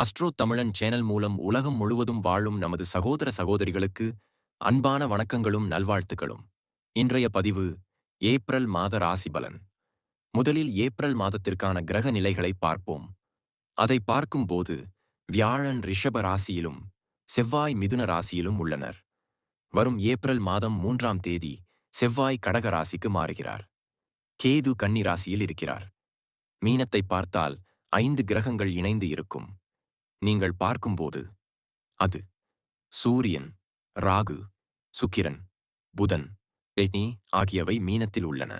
Astro தமிழன் channel மூலம் உலகம் முழுவதும் வாழும் நமது சகோதர சகோதரிகளுக்கு அன்பான வணக்கங்களும் நல்வாழ்த்துக்களும். இன்றைய பதிவு ஏப்ரல் மாத ராசி பலன். முதலில் ஏப்ரல் மாதத்திற்கான கிரக நிலைகளை பார்ப்போம். அதை பார்க்கும்போது வியாழன் ரிஷப ராசியிலும் செவ்வாய் மிதுன ராசியிலும் உள்ளனர். வரும் ஏப்ரல் மாதம் மூன்றாம் தேதி செவ்வாய் கடக ராசிக்கு மாறுகிறார். கேது கன்னி ராசியில் இருக்கிறார். மீனத்தை பார்த்தால் ஐந்து கிரகங்கள் இணைந்து இருக்கும். நீங்கள் பார்க்கும்போது அது சூரியன் ராகு சுக்கிரன் புதன் பெனி ஆகியவை மீனத்தில் உள்ளன.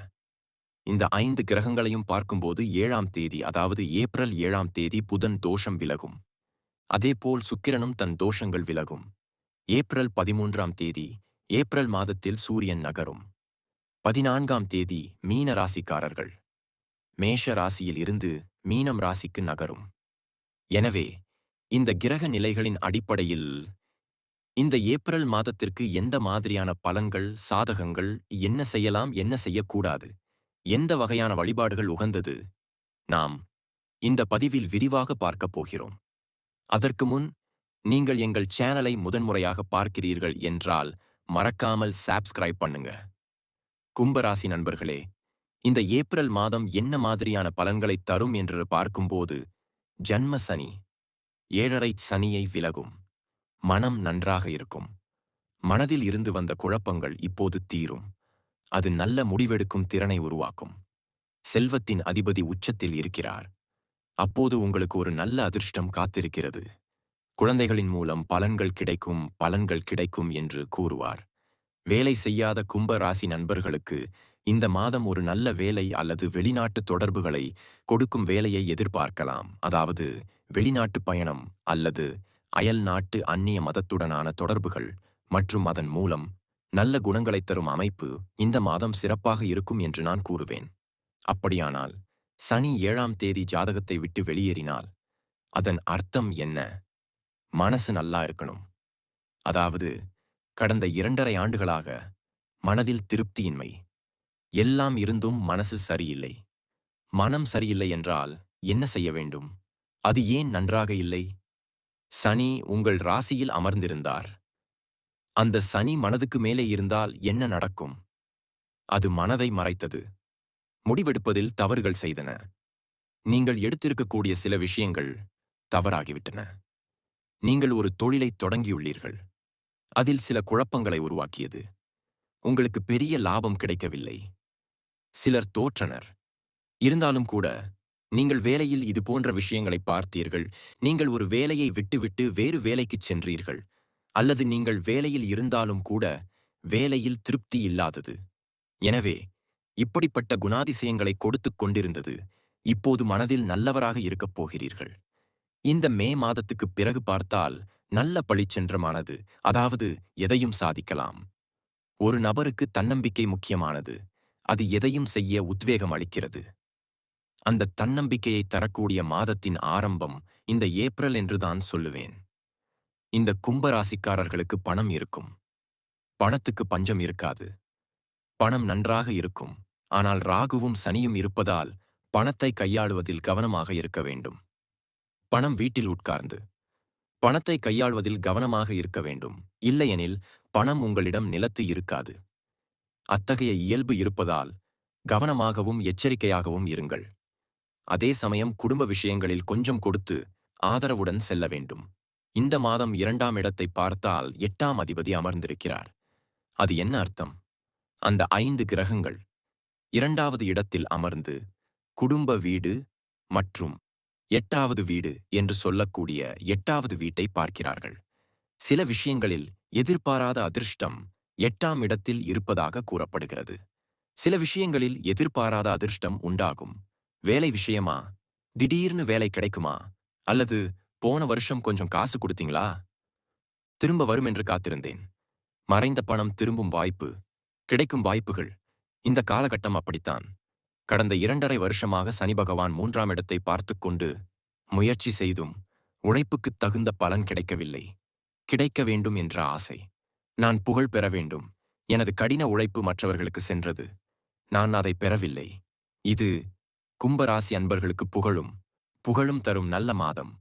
இந்த ஐந்து கிரகங்களையும் பார்க்கும்போது ஏழாம் தேதி அதாவது ஏப்ரல் ஏழாம் தேதி புதன் தோஷம் விலகும். அதேபோல் சுக்கிரனும் தன் தோஷங்கள் விலகும். ஏப்ரல் பதிமூன்றாம் தேதி ஏப்ரல் மாதத்தில் சூரியன் நகரும். பதினான்காம் தேதி மீன ராசிக்காரர்கள். மேஷ ராசியில் இருந்து மீனம் ராசிக்கு நகரும். எனவே இந்த கிரக நிலைகளின் அடிப்படையில் இந்த ஏப்ரல் மாதத்திற்கு எந்த மாதிரியான பலன்கள் சாதகங்கள் என்ன செய்யலாம் என்ன செய்யக்கூடாது எந்த வகையான வழிபாடுகள் உகந்தது நாம் இந்த பதிவில் விரிவாக பார்க்கப் போகிறோம். அதற்கு முன் நீங்கள் எங்கள் சேனலை முதன்முறையாக பார்க்கிறீர்கள் என்றால் மறக்காமல் சாப்ஸ்கிரைப் பண்ணுங்க. கும்பராசி நண்பர்களே இந்த ஏப்ரல் மாதம் என்ன மாதிரியான பலன்களை தரும் என்று பார்க்கும்போது ஜன்ம சனி ஏழரை சனியை விலகும். மனம் நன்றாக இருக்கும். மனதில் இருந்து வந்த குழப்பங்கள் இப்போது தீரும். அது நல்ல முடிவெடுக்கும் திறனை உருவாக்கும். செல்வத்தின் அதிபதி உச்சத்தில் இருக்கிறார். அப்போது உங்களுக்கு ஒரு நல்ல அதிர்ஷ்டம் காத்திருக்கிறது. குழந்தைகளின் மூலம் பலன்கள் கிடைக்கும் பலன்கள் கிடைக்கும் என்று கூறுவார். வேலை செய்யாத கும்ப ராசி நண்பர்களுக்கு இந்த மாதம் ஒரு நல்ல வேலை அல்லது வெளிநாட்டு தொடர்புகளை கொடுக்கும் வேலையை எதிர்பார்க்கலாம். அதாவது வெளிநாட்டு பயணம் அல்லது அயல் நாட்டு அந்நிய மதத்துடனான தொடர்புகள் மற்றும் அதன் மூலம் நல்ல குணங்களைத் தரும் அமைப்பு இந்த மாதம் சிறப்பாக இருக்கும் என்று நான் கூறுவேன். அப்படியானால் சனி ஏழாம் தேதி ஜாதகத்தை விட்டு வெளியேறினால் அதன் அர்த்தம் என்ன? மனசு நல்லா இருக்கணும். அதாவது கடந்த இரண்டரை ஆண்டுகளாக மனதில் திருப்தியின்மை எல்லாம் இருந்தும் மனசு சரியில்லை. மனம் சரியில்லை என்றால் என்ன செய்ய வேண்டும்? அது ஏன் நன்றாக இல்லை? சனி உங்கள் ராசியில் அமர்ந்திருந்தார். அந்த சனி மனதுக்கு மேலே இருந்தால் என்ன நடக்கும்? அது மனதை மறைத்தது. முடிவெடுப்பதில் தவறுகள் செய்தன. நீங்கள் எடுத்திருக்கக்கூடிய சில விஷயங்கள் தவறாகிவிட்டன. நீங்கள் ஒரு தொழிலை தொடங்கியுள்ளீர்கள். அதில் சில குழப்பங்களை உருவாக்கியது. உங்களுக்கு பெரிய லாபம் கிடைக்கவில்லை. சிலர் தோற்றனர். இருந்தாலும் கூட நீங்கள் வேலையில் இது போன்ற விஷயங்களை பார்த்தீர்கள். நீங்கள் ஒரு வேலையை விட்டுவிட்டு வேறு வேலைக்குச் சென்றீர்கள். அல்லது நீங்கள் வேலையில் இருந்தாலும் கூட வேலையில் திருப்தி இல்லாதது. எனவே இப்படிப்பட்ட குணாதிசயங்களை கொடுத்துக் கொண்டிருந்தது இப்போது மனதில் நல்லவராக இருக்கப் போகிறீர்கள். இந்த மே மாதத்துக்குப் பிறகு பார்த்தால் நல்ல பழிச்சென்றமானது அதாவது எதையும் சாதிக்கலாம். ஒரு நபருக்கு தன்னம்பிக்கை முக்கியமானது. அது எதையும் செய்ய உத்வேகம் அளிக்கிறது. அந்த தன்னம்பிக்கையை தரக்கூடிய மாதத்தின் ஆரம்பம் இந்த ஏப்ரல் என்றுதான் சொல்லுவேன். இந்த கும்பராசிக்காரர்களுக்கு பணம் இருக்கும். பணத்துக்கு பஞ்சம் இருக்காது. பணம் நன்றாக இருக்கும். ஆனால் ராகுவும் சனியும் இருப்பதால் பணத்தை கையாளுவதில் கவனமாக இருக்க வேண்டும். பணம் வீட்டில் உட்கார்ந்து. பணத்தை கையாள்வதில் கவனமாக இருக்க வேண்டும். இல்லையெனில் பணம் உங்களிடம் நிலத்து இருக்காது. அத்தகைய இயல்பு இருப்பதால் கவனமாகவும் எச்சரிக்கையாகவும் இருங்கள். அதே சமயம் குடும்ப விஷயங்களில் கொஞ்சம் கொடுத்து ஆதரவுடன் செல்ல வேண்டும். இந்த மாதம் இரண்டாம் இடத்தை பார்த்தால் எட்டாம் அதிபதி அமர்ந்திருக்கிறார். அது என்ன அர்த்தம்? அந்த ஐந்து கிரகங்கள் இரண்டாவது இடத்தில் அமர்ந்து குடும்ப வீடு மற்றும் எட்டாவது வீடு என்று சொல்லக்கூடிய எட்டாவது வீட்டை பார்க்கிறார்கள். சில விஷயங்களில் எதிர்பாராத அதிர்ஷ்டம் எட்டாம் இடத்தில் இருப்பதாக கூறப்படுகிறது. சில விஷயங்களில் எதிர்பாராத அதிர்ஷ்டம் உண்டாகும். வேலை விஷயமா? திடீர்னு வேலை கிடைக்குமா? அல்லது போன வருஷம் கொஞ்சம் காசு கொடுத்தீங்களா? திரும்ப வரும் என்று காத்திருந்தேன். மறைந்த பணம் திரும்பும் வாய்ப்பு கிடைக்கும் வாய்ப்புகள். இந்த காலகட்டம் அப்படித்தான். கடந்த இரண்டரை வருஷமாக சனி பகவான் மூன்றாம் இடத்தை பார்த்துக்கொண்டு முயற்சி செய்தும் உழைப்புக்குத் தகுந்த பலன் கிடைக்கவில்லை. கிடைக்க வேண்டும் என்ற ஆசை. நான் புகழ் பெற வேண்டும். எனது கடின உழைப்பு மற்றவர்களுக்கு சென்றது. நான் அதை பெறவில்லை. இது கும்பராசி அன்பர்களுக்கு புகழும் புகழும் தரும் நல்ல மாதம்.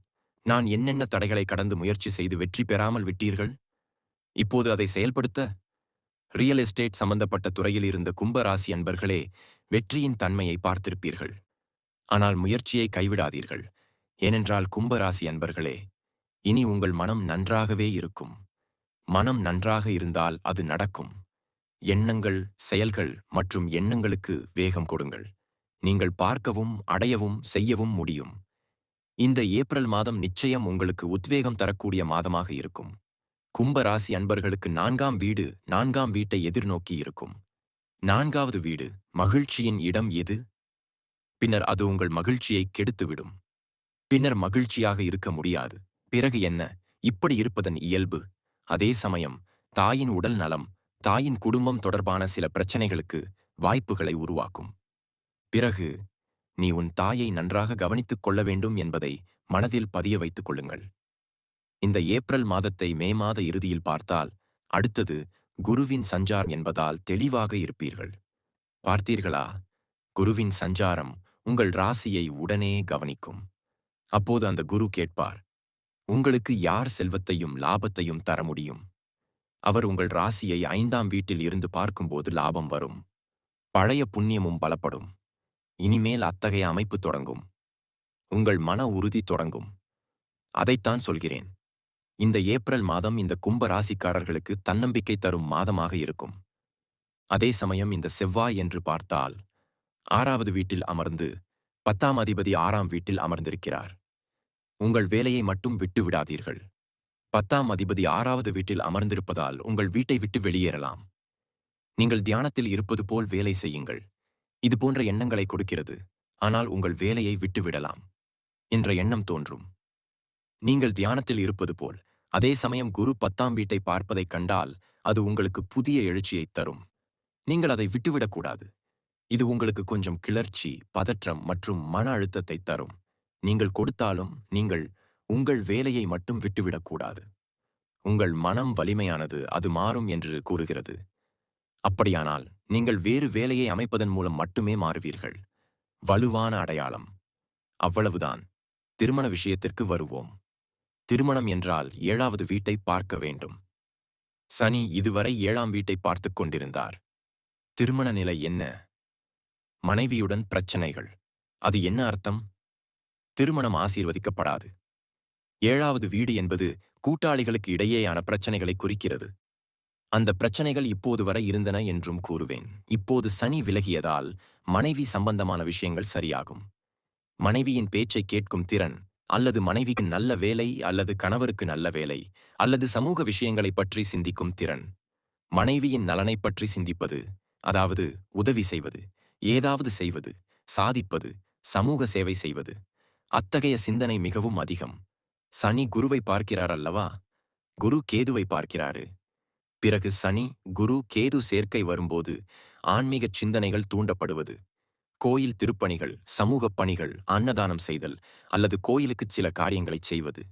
நான் என்னென்ன தடைகளை கடந்து முயற்சி செய்து வெற்றி பெறாமல் விட்டீர்கள்? இப்போது அதை செயல்படுத்த? ரியல் எஸ்டேட் சம்பந்தப்பட்ட துறையில் இருந்த கும்பராசி அன்பர்களே வெற்றியின் தன்மையை பார்த்திருப்பீர்கள். ஆனால் முயற்சியை கைவிடாதீர்கள். ஏனென்றால் கும்பராசி அன்பர்களே இனி உங்கள் மனம் நன்றாகவே இருக்கும். மனம் நன்றாக இருந்தால் அது நடக்கும். எண்ணங்கள் செயல்கள் மற்றும் எண்ணங்களுக்கு வேகம் கொடுங்கள். நீங்கள் பார்க்கவும் அடையவும் செய்யவும் முடியும். இந்த ஏப்ரல் மாதம் நிச்சயம் உங்களுக்கு உத்வேகம் தரக்கூடிய மாதமாக இருக்கும். கும்ப ராசி அன்பர்களுக்கு நான்காம் வீடு நான்காம் வீட்டை எதிர்நோக்கி இருக்கும். நான்காவது வீடு மகிழ்ச்சியின் இடம் எது? பின்னர் அது உங்கள் மகிழ்ச்சியை கெடுத்துவிடும். பின்னர் மகிழ்ச்சியாக இருக்க முடியாது. பிறகு என்ன? இப்படி இருப்பதன் இயல்பு. அதே சமயம் தாயின் உடல் நலம் தாயின் குடும்பம் தொடர்பான சில பிரச்சனைகளுக்கு வாய்ப்புகளை உருவாக்கும். பிறகு நீ உன் தாயை நன்றாக கவனித்துக் கொள்ள வேண்டும் என்பதை மனதில் பதிய வைத்துக் கொள்ளுங்கள். இந்த ஏப்ரல் மாதத்தை மே மாத இறுதியில் பார்த்தால் அடுத்தது குருவின் சஞ்சாரம் என்பதால் தெளிவாக இருப்பீர்கள். பார்த்தீர்களா? குருவின் சஞ்சாரம் உங்கள் ராசியை உடனே கவனிக்கும். அப்போது அந்த குரு கேட்பார் உங்களுக்கு யார் செல்வத்தையும் லாபத்தையும் தர முடியும்? அவர் உங்கள் ராசியை ஐந்தாம் வீட்டில் இருந்து பார்க்கும்போது லாபம் வரும். பழைய புண்ணியமும் பலப்படும். இனிமேல் அத்தகைய அமைப்பு தொடங்கும். உங்கள் மன உறுதி தொடங்கும். அதைத்தான் சொல்கிறேன். இந்த ஏப்ரல் மாதம் இந்த கும்ப ராசிக்காரர்களுக்கு தன்னம்பிக்கை தரும் மாதமாக இருக்கும். அதே சமயம் இந்த செவ்வாய் என்று பார்த்தால் ஆறாவது வீட்டில் அமர்ந்து பத்தாம் அதிபதி ஆறாம் வீட்டில் அமர்ந்திருக்கிறார். உங்கள் வேலையை மட்டும் விட்டு விடாதீர்கள். பத்தாம் அதிபதி ஆறாவது வீட்டில் அமர்ந்திருப்பதால் உங்கள் வீட்டை விட்டு வெளியேறலாம். நீங்கள் தியானத்தில் இருப்பது போல் வேலை செய்யுங்கள். இது போன்ற எண்ணங்களை கொடுக்கிறது. ஆனால் உங்கள் வேலையை விட்டுவிடலாம் என்ற எண்ணம் தோன்றும். நீங்கள் தியானத்தில் இருப்பது போல். அதே சமயம் குரு பத்தாம் வீட்டை பார்ப்பதைக் கண்டால் அது உங்களுக்கு புதிய எழுச்சியைத் தரும். நீங்கள் அதை விட்டுவிடக்கூடாது. இது உங்களுக்கு கொஞ்சம் கிளர்ச்சி பதற்றம் மற்றும் மன அழுத்தத்தை தரும். நீங்கள் கொடுத்தாலும் நீங்கள் உங்கள் வேலையை மட்டும் விட்டுவிடக்கூடாது. உங்கள் மனம் வலிமையானது அது மாறும் என்று கூறுகிறது. அப்படியானால் நீங்கள் வேறு வேலையை அமைப்பதன் மூலம் மட்டுமே மாறுவீர்கள். வலுவான அடையாளம். அவ்வளவுதான். திருமண விஷயத்திற்கு வருவோம். திருமணம் என்றால் ஏழாவது வீட்டை பார்க்க வேண்டும். சனி இதுவரை ஏழாம் வீட்டை பார்த்துக் கொண்டிருந்தார். திருமண நிலை என்ன? மனைவியுடன் பிரச்சனைகள். அது என்ன அர்த்தம்? திருமணம் ஆசீர்வதிக்கப்படாது. ஏழாவது வீடு என்பது கூட்டாளிகளுக்கு இடையேயான பிரச்சனைகளை குறிக்கிறது. அந்த பிரச்சனைகள் இப்போது வரை இருந்தன என்றும் கூறுவேன். இப்போது சனி விலகியதால் மனைவி சம்பந்தமான விஷயங்கள் சரியாகும். மனைவியின் பேச்சை கேட்கும் திறன் அல்லது மனைவிக்கு நல்ல வேலை அல்லது கணவருக்கு நல்ல வேலை அல்லது சமூக விஷயங்களைப் பற்றி சிந்திக்கும் திறன். மனைவியின் நலனைப் பற்றி சிந்திப்பது அதாவது உதவி செய்வது ஏதாவது செய்வது சாதிப்பது சமூக சேவை செய்வது அத்தகைய சிந்தனை மிகவும் அதிகம். சனி குருவை பார்க்கிறார் அல்லவா? குரு கேதுவை பார்க்கிறாரு. பிறகு சனி குரு கேது சேர்க்கை வரும்போது ஆன்மீகச் சிந்தனைகள் தூண்டப்படுவது. கோயில் திருப்பணிகள் சமூகப் பணிகள் அன்னதானம் செய்தல் அல்லது கோயிலுக்குச் சில காரியங்களைச் செய்வது.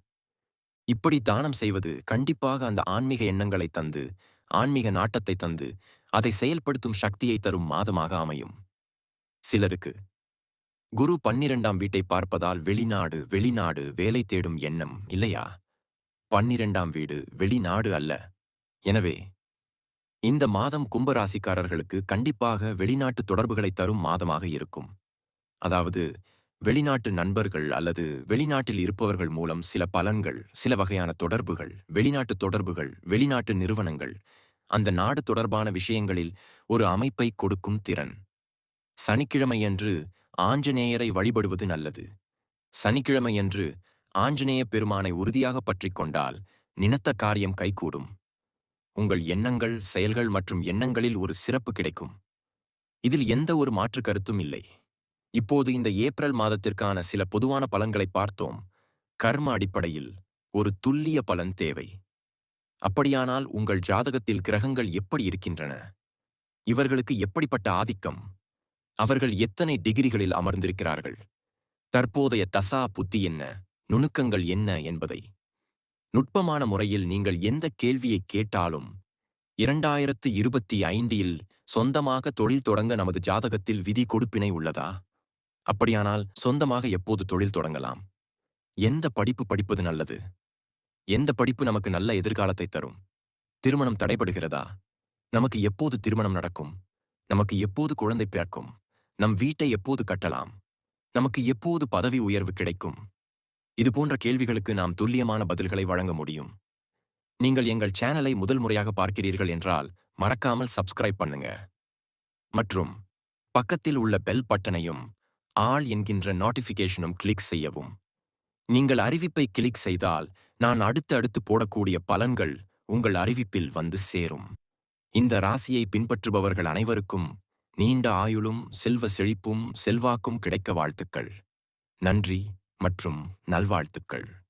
இப்படி தானம் செய்வது கண்டிப்பாக அந்த ஆன்மீக எண்ணங்களை தந்து ஆன்மீக நாட்டத்தை தந்து அதை செயல்படுத்தும் சக்தியை தரும் மாதமாக அமையும். சிலருக்கு குரு பன்னிரண்டாம் வீட்டை பார்ப்பதால் வெளிநாடு வெளிநாடு வேலை தேடும் எண்ணம் இல்லையா? பன்னிரண்டாம் வீடு வெளிநாடு அல்ல. எனவே இந்த மாதம் கும்பராசிக்காரர்களுக்கு கண்டிப்பாக வெளிநாட்டு தொடர்புகளை தரும் மாதமாக இருக்கும். அதாவது வெளிநாட்டு நண்பர்கள் அல்லது வெளிநாட்டில் இருப்பவர்கள் மூலம் சில பலன்கள் சில வகையான தொடர்புகள் வெளிநாட்டு தொடர்புகள் வெளிநாட்டு நிறுவனங்கள் அந்த நாடு தொடர்பான விஷயங்களில் ஒரு அமைப்பை கொடுக்கும் திறன். சனிக்கிழமையன்று ஆஞ்சநேயரை வழிபடுவது நல்லது. சனிக்கிழமையன்று ஆஞ்சநேய பெருமானை உறுதியாக பற்றிக் கொண்டால் நினைத்த காரியம் கைகூடும். உங்கள் எண்ணங்கள் செயல்கள் மற்றும் எண்ணங்களில் ஒரு சிறப்பு கிடைக்கும். இதில் எந்த ஒரு மாற்று கருத்தும் இல்லை. இப்போது இந்த ஏப்ரல் மாதத்திற்கான சில பொதுவான பலன்களை பார்த்தோம். கர்ம அடிப்படையில் ஒரு துல்லிய பலன் தேவை. அப்படியானால் உங்கள் ஜாதகத்தில் கிரகங்கள் எப்படி இருக்கின்றன? இவர்களுக்கு எப்படிப்பட்ட ஆதிக்கம்? அவர்கள் எத்தனை டிகிரிகளில் அமர்ந்திருக்கிறார்கள்? தற்போதைய தசா புத்தி என்ன? நுணுக்கங்கள் என்ன என்பதை. நுட்பமான முறையில் நீங்கள் எந்த கேள்வியை கேட்டாலும் இரண்டாயிரத்து இருபத்தி ஐந்தில் சொந்தமாக தொழில் தொடங்க நமது ஜாதகத்தில் விதி கொடுப்பினை உள்ளதா? அப்படியானால் சொந்தமாக எப்போது தொழில் தொடங்கலாம்? எந்த படிப்பு படிப்பது நல்லது? எந்த படிப்பு நமக்கு நல்ல எதிர்காலத்தை தரும்? திருமணம் தடைபடுகிறதா? நமக்கு எப்போது திருமணம் நடக்கும்? நமக்கு எப்போது குழந்தை பிறக்கும்? நம் வீட்டை எப்போது கட்டலாம்? நமக்கு எப்போது பதவி உயர்வு கிடைக்கும்? இது போன்ற கேள்விகளுக்கு நாம் துல்லியமான பதில்களை வழங்க முடியும். நீங்கள் எங்கள் சேனலை முதல் முறையாக பார்க்கிறீர்கள் என்றால் மறக்காமல் சப்ஸ்கிரைப் பண்ணுங்க. மற்றும் பக்கத்தில் உள்ள பெல் பட்டனையும் ஆள் என்கின்ற நோட்டிஃபிகேஷனும் கிளிக் செய்யவும். நீங்கள் அறிவிப்பை கிளிக் செய்தால் நான் அடுத்து அடுத்து போடக்கூடிய பலன்கள் உங்கள் அறிவிப்பில் வந்து சேரும். இந்த ராசியை பின்பற்றுபவர்கள் அனைவருக்கும் நீண்ட ஆயுளும் செல்வ செழிப்பும் செல்வாக்கும் கிடைக்க வாழ்த்துக்கள். நன்றி மற்றும் நல்வாழ்த்துக்கள்.